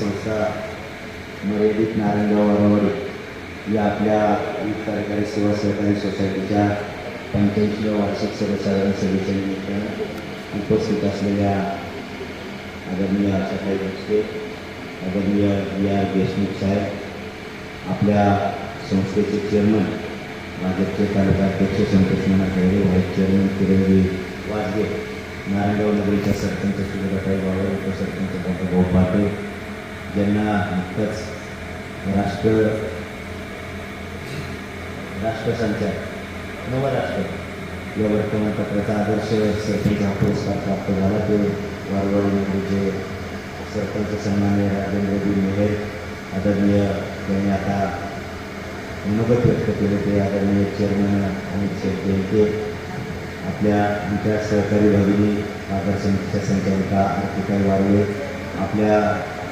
संस्था मर्यादित नारायणगाव वारावाडी या आपल्या विविध कार्यकारी सेवा सहकारी सोसायटीच्या पंच्याऐंशीव्या वार्षिक सर्वसाधारण सभेच्या निमित्तानं उपस्थित असलेल्या आदरणीय आशाताई भोसले आदरणीय बी आर देशमुख साहेब आपल्या संस्थेचे चेअरमन भाजपचे तालुका अध्यक्ष संतोष नाना खैरे व्हाईस चेअरमन किरणजी वाजगे नारायणगाव नगरीच्या सरपंच सुरेखाताई बाबा उपसरपंच डॉक्टर भाऊ पाटील ज्यांना नुकतंच राष्ट्र राष्ट्रसंचार नवराष्ट्र या वर्तमानपत्राचा आदर्श सरपंच हा पुरस्कार प्राप्त झाला ते वारवाडीचे सरपंच सन्मान्य राजेंद्रजी मेहेर आदरणीय त्यांनी आता मनोगत व्यक्त केले ते आदरणीय चेअरमन अमित शेठ बेनके आपल्या आमच्या सहकारी भगिनी बाजार समितीच्या संचालिका अर्पिताई वारवे आपल्या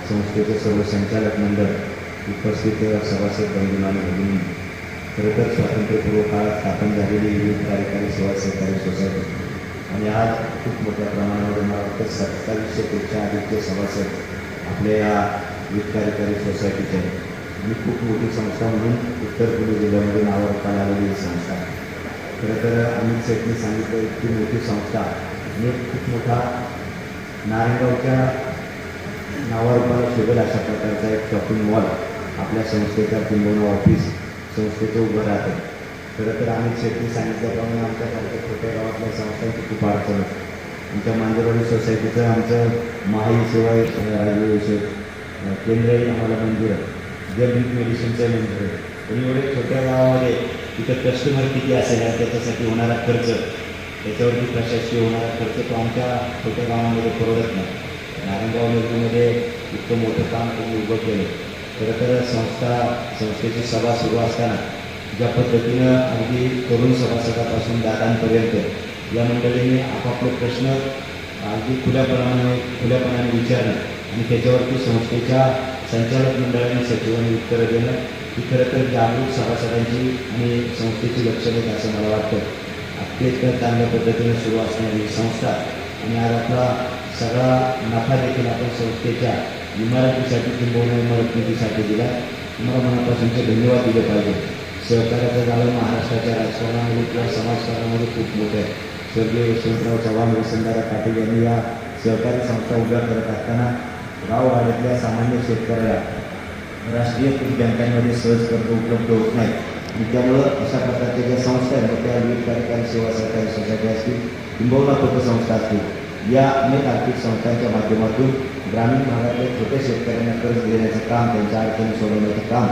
संस्थेचे सर्व संचालक मंडळ उपस्थित सभासद बंधू आणि भगिनी खरं तर स्वातंत्र्यपूर्व काळात स्थापन झालेली विविध कार्यकारी सेवा सहकारी सोसायटी. आणि आज खूप मोठ्या प्रमाणावर मला वाटतं सत्तावीसशेपेक्षा अधिकचे सभासद आपल्या या विविध कार्यकारी सोसायटीचे आहेत आणि खूप मोठी संस्था म्हणून उत्तर पुणे जिल्ह्यामध्ये नावारूपाला आलेली संस्था आहे. खरं तर अमित शेठनी सांगितलं इतकी मोठी संस्था आणि खूप मोठा नारायणगावच्या नावारूपाला शोधेल अशा प्रकारचा एक शॉपिंग मॉल आपल्या संस्थेचा किंबहुना ऑफिस संस्थेचं उभं राहतं. खरं तर आम्ही शेती सांगितल्याप्रमाणे आमच्यासारख्या छोट्या गावातल्या संस्थांची खूप अडचण होती. आमच्या मांजरवाडी सोसायटीचं आमचं महाई सेवा राजविषयक केंद्रही आम्हाला मंजूर आहे. जर्मिक मेडिसिनचं मंजूर आहे पण एवढे छोट्या गावामध्ये तिथं कस्टमर किती असेल त्याच्यासाठी होणारा खर्च त्याच्यावरती प्रशासकीय होणारा खर्च तो आमच्या छोट्या गावामध्ये परवडत नाही. नारायणगाव योजनेमध्ये इतकं मोठं काम त्यांनी उभं केलं. खरं तर संस्था संस्थेची सभा सुरू असताना ज्या पद्धतीनं अगदी तरुण सभासदापासून दादांपर्यंत या मंडळींनी आपापले प्रश्न अगदी खुल्यापणाने खुल्यापणाने विचारणं आणि त्याच्यावरती संस्थेच्या संचालक मंडळाने सचिवांनी उत्तरं देणं ही खरं तर जागरूक सभासदांची आणि संस्थेची लक्षणं आहेत असं मला वाटतं. अत्यंत चांगल्या पद्धतीने सुरू असणारी संस्था आणि आज आपला सगळा नफा देखील आपण संस्थेच्या इमारतीसाठी किंबहुना इमारत निधीसाठी दिला तुम्हाला मनापासूनचे धन्यवाद दिले पाहिजे सहकार्याचं झालं महाराष्ट्राच्या राजकारणामध्ये किंवा समाजकारणामध्ये खूप मोठं आहे स्वर्गीय यशवंतराव चव्हाण वसंतराव पाटील यांनी या सहकारी संस्था उभ्या करत असताना गाववाड्यातल्या सामान्य शेतकऱ्याला राष्ट्रीय कृषी बँकांमध्ये सहज कर्ज उपलब्ध होत नाही आणि त्यामुळं अशा प्रकारच्या ज्या संस्था आहेत मग त्या विविध कार्यकारी सेवा सहकारी सोसायटी असतील किंबहुना पतसंस्था असतील या अनेक आर्थिक संस्थांच्या माध्यमातून ग्रामीण भागातल्या छोट्या शेतकऱ्यांना कर्ज देण्याचं काम त्यांच्या अडचणी सोडवण्याचं काम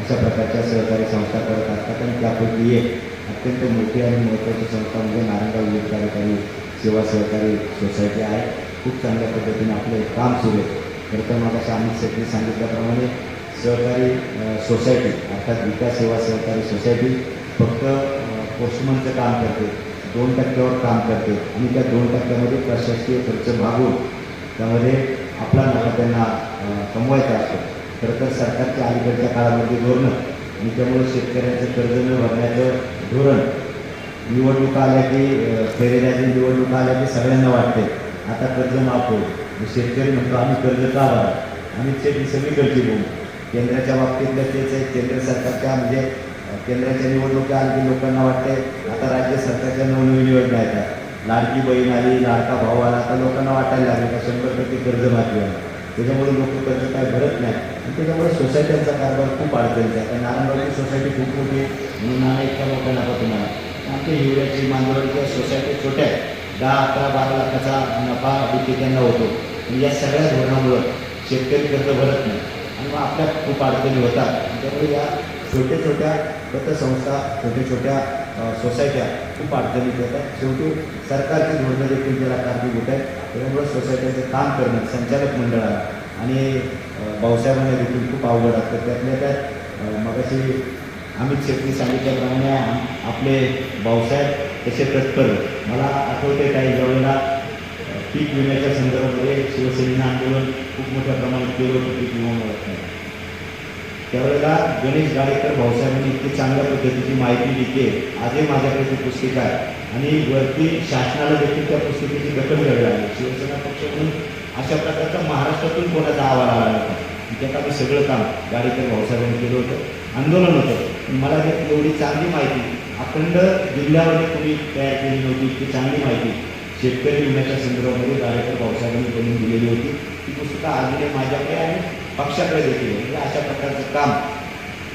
अशा प्रकारच्या सहकारी संस्था करत असतात आणि त्यापैकी एक अत्यंत मोठी आणि महत्त्वाची संस्था म्हणजे नारंगाव विविध कार्यकारी सेवा सहकारी सोसायटी आहे. खूप चांगल्या पद्धतीने आपलं काम सुरू आहे. खरं तर मग अशा अमित शेट्टी सांगितल्याप्रमाणे सहकारी सोसायटी अर्थात विकास सेवा सहकारी सोसायटी फक्त पोस्टमनचं काम करते. दोन टक्क्यावर काम करते. आणि त्या दोन टक्क्यामध्ये प्रशासकीय खर्च भागून त्यामध्ये आपला नफा त्यांना कमवायचा असतो. खरं तर सरकारच्या अलीकडच्या काळामध्ये धोरणं आणि त्यामुळे शेतकऱ्यांचं कर्ज न भरण्याचं धोरण निवडणुका आल्या की अ, निवडणुका आल्या की सगळ्यांना वाटते. आता कर्ज माफ होईल शेतकरी म्हणतो आम्ही कर्ज का भरा आम्ही शेती सगळीकडची बोलू केंद्राच्या बाबतीतलं तेच आहे केंद्र सरकारच्या म्हणजे केंद्राच्या निवडणुका आणखी लोकांना वाटते आता राज्य सरकारच्या नवनवीन योजना येतात लाडकी बहीण आली लाडका भाऊ आला आता लोकांना वाटायला लागले का शंभर टक्के कर्ज माफी आहे त्याच्यामुळे लोक कर्ज काय भरत नाही आणि त्याच्यामुळे सोसायट्यांचा कारभार खूप अडचणीचा आहे. कारण नारायणगावची सोसायटी खूप मोठी आहे. म्हणून नाना इतका मोठा नफा तुम्हाला आमच्या हिवऱ्याची मांजवडच्या सोसायटी छोट्या आहेत. दहा अकरा बारा लाखाचा नफा देखील त्यांना होतो. या सगळ्या धोरणामुळं शेतकरी कर्ज भरत नाही आणि मग आपल्या खूप अडचणी होतात. त्यामुळे या छोट्या छोट्या पतसंस्था छोट्या छोट्या सोसायट्या खूप अडचणीत येतात शेवटी सरकारची धोरणं देखील त्याला कारणीभूत आहेत. त्यामुळे सोसायटीचं काम करणं संचालक मंडळाला आणि पावसाळ्यामध्ये भाऊसाहेबांना देखील खूप अवघड असतं. त्यातल्या त्यात मगाशी अमित शेट्टी सांगितल्याप्रमाणे आपले भाऊसाहेब तसे तत्पर मला आठवते काही ज्यावेळेला पीक विम्याच्या संदर्भामध्ये शिवसेनेनं आंदोलन खूप मोठ्या प्रमाणात केलं होतं पीक विमा मिळत नाही त्यावेळेला गणेश गाडेकर भाऊसाहेबांनी इतकी चांगल्या पद्धतीची माहिती दिली. आहे आजही माझ्याकडे ती पुस्तिका आहे. आणि वरती शासनाला देखील त्या पुस्तिकेची दखल घ्यावी लागली शिवसेना पक्ष म्हणून अशा प्रकारचा महाराष्ट्रातून कोणाचा आवाज आला होता त्यात आम्ही सगळं काम गाडेकर भाऊसाहेबांनी केलं होतं. आंदोलन होतं. मला त्यात एवढी चांगली माहिती अखंड जिल्ह्यामध्ये कोणी तयार केली नव्हती इतकी चांगली माहिती शेतकरी विम्याच्या संदर्भामध्ये गाडेकर भाऊसाहेबांनी बनवून दिलेली होती. ती पुस्तकं आजही माझ्याकडे पक्षाकडे देखील म्हणजे अशा प्रकारचं काम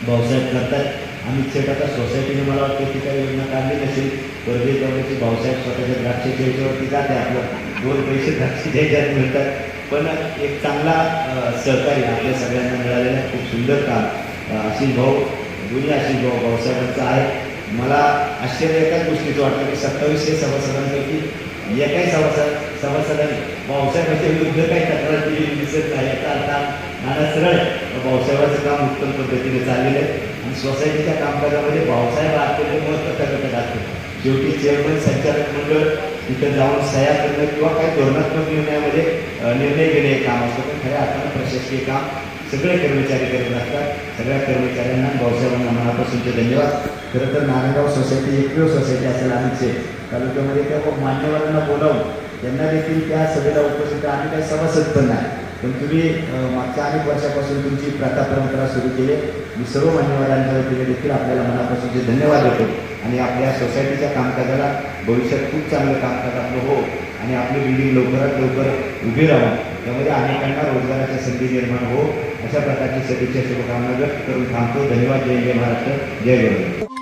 भाऊसाहेब करतात आम्ही थेट आता सोसायटीने मला वाटतं की काही योजना काढली नसेल वर्गीय तेवढ्याची भाऊसाहेब स्वतःच्या द्राक्षाच्या याच्यावरती जाते आपलं. दोन पैसे द्राक्ष द्यायच्यात मिळतात. पण एक चांगला अं, सहकारी आपल्या सगळ्यांना मिळालेलं आहे. खूप सुंदर काम. आशिष भाऊ दोन्ही आशिष भाऊ भाऊसाहेबांचा आहे. मला आश्चर्य एकाच गोष्टीचं वाटतं की सत्तावीसशे सभासदांपैकी म्हणजे या काही सभासद सभासदांनी भाऊसाहेबांच्या विरुद्ध काही तक्रार केलेली दिसत नाही. याचा अर्थ नाना सरळ भाऊसाहेबाचं काम उत्तम पद्धतीने चाललेलं आहे. आणि सोसायटीच्या कामकाजामध्ये भाऊसाहेब अत्यंत महत्त्वाचा घटक असतो शेवटी चेअरमन संचालक मंडळ तिथं जाऊन सह्या करणं किंवा काही धोरणात्मक निर्णयामध्ये निर्णय घेणे हे काम असतं. पण खऱ्या अर्थानं प्रशासकीय काम सगळे कर्मचारी करत असतात सगळ्या कर्मचाऱ्यांना भाऊसाहेबांना मनापासूनचे धन्यवाद. खरं तर नारायणगाव सोसायटी एकमेव सोसायटी असेल आमचे. तालुक्यामध्ये त्या मान्यवरांना बोलावून त्यांना देखील त्या सभेला उपस्थित आम्ही काही सभासद पण नाही. पण तुम्ही मागच्या अनेक वर्षापासून तुमची प्रथा परंपरा सुरू केली. मी सर्व मान्यवरांच्या वतीने देखील आपल्याला मनापासूनचे धन्यवाद देतो. आणि आपल्या सोसायटीच्या कामकाजाला भविष्यात खूप चांगलं कामकाज आपलं हो आणि आपली बिल्डिंग लवकरात लवकर उभी राहून त्यामध्ये अनेकांना रोजगाराच्या संधी निर्माण हो अशा प्रकारची सदिच्छा शुभकामना व्यक्त करून थांबतो. धन्यवाद जय जय महाराष्ट्र जय गुरु